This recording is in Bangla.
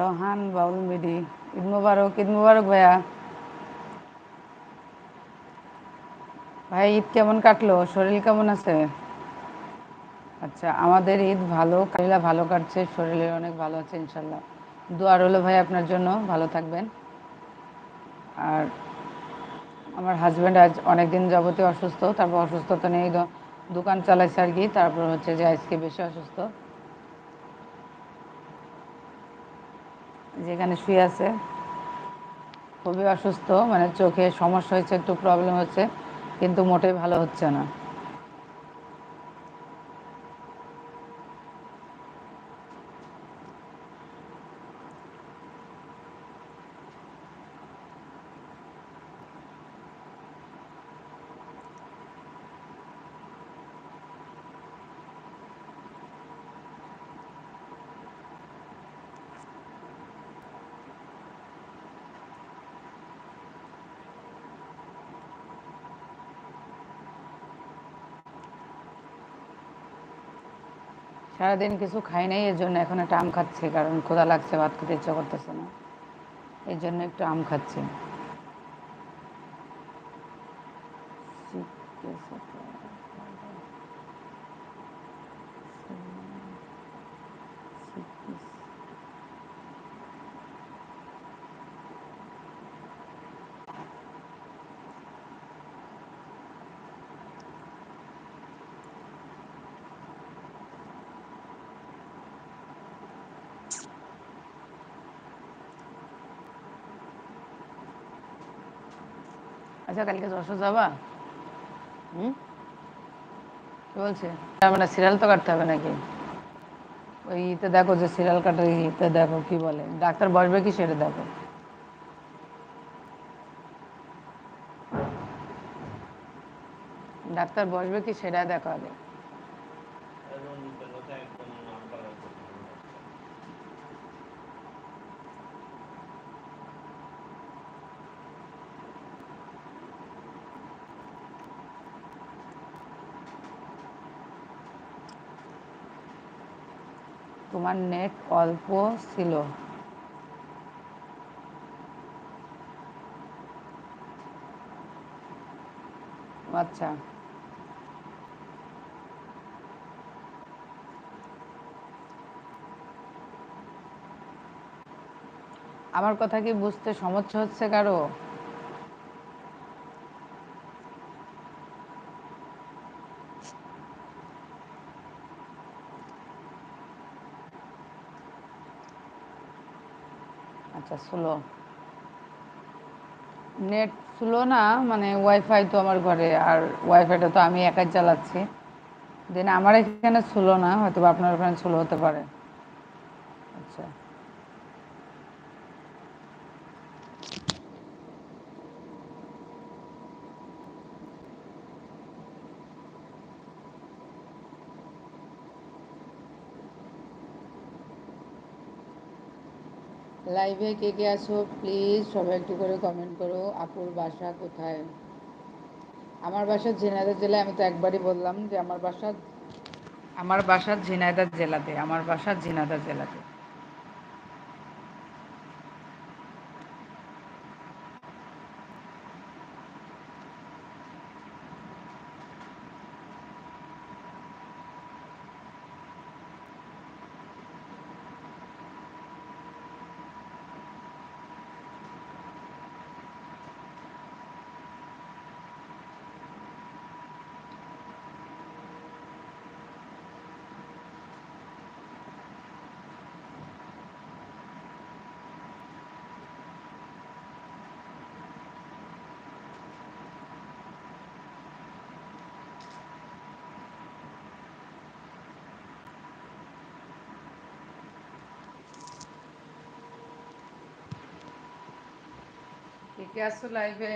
রহান বাউল মিডি ঈদ মুবারক ঈদ মুবারক ভাইয়া। ভাই, ঈদ কেমন কাটলো? শরীর কেমন আছে? আচ্ছা আমাদের ঈদ ভালো কালিলা ভালো কাটছে, শরীরের অনেক ভালো আছে, ইনশাল্লাহ। দোয়া রইল ভাই আপনার জন্য, ভালো থাকবেন। আর আমার হাজব্যান্ড আজ অনেক দিন যাবতীয় অসুস্থ, তারপর অসুস্থতা নিয়ে দোকান চালাইছে আর কি, তারপর হচ্ছে যে আজকে বেশি অসুস্থ। যেখানে শুয়ে আছে, খুবই অসুস্থ মানে চোখে সমস্যা হয়েছে, একটু প্রবলেম হচ্ছে, কিন্তু মোটেই ভালো হচ্ছে না। সারাদিন কিছু খাই নাই, এর জন্য এখন একটা আম খাচ্ছি, কারণ খোদা লাগছে, ভাত খেতে ইচ্ছা করতেছে না। এই জন্য একটু আম খাচ্ছি। আচ্ছা কালকে যশোর যাবা হুম? কি বলছে? তার মানে সিরিয়াল তো কাটতে হবে নাকি? ওই ইতে দেখো যে সিরিয়াল কাটার ইতে দেখো কি বলে। ডাক্তার বসবে কি সেটা দেখো। ডাক্তার বসবে কি সেটা দেখো আগে। তোমার নেট অল্প ছিল। আচ্ছা। আমার কথা কি বুঝতে সমস্যা হচ্ছে কারও? আচ্ছা স্লো। নেট স্লো না মানে ওয়াইফাই তো আমার ঘরে, আর ওয়াইফাইটা তো আমি একাই চালাচ্ছি। দেন আমার এখানে স্লো না হয়তো আপনার ওখানে স্লো হতে পারে। আচ্ছা। লাইভে কে কে আছো? প্লিজ সবাই একটু করে কমেন্ট করো। আপুর বাসা কোথায়? আমার বাসা ঝিনাইদার জেলায়, আমি তো একবারই বললাম যে আমার বাসা আমার বাসা ঝিনাইদার জেলাতে, আমার বাসা ঝিনাইদার জেলাতে। কে কে আসো লাইভে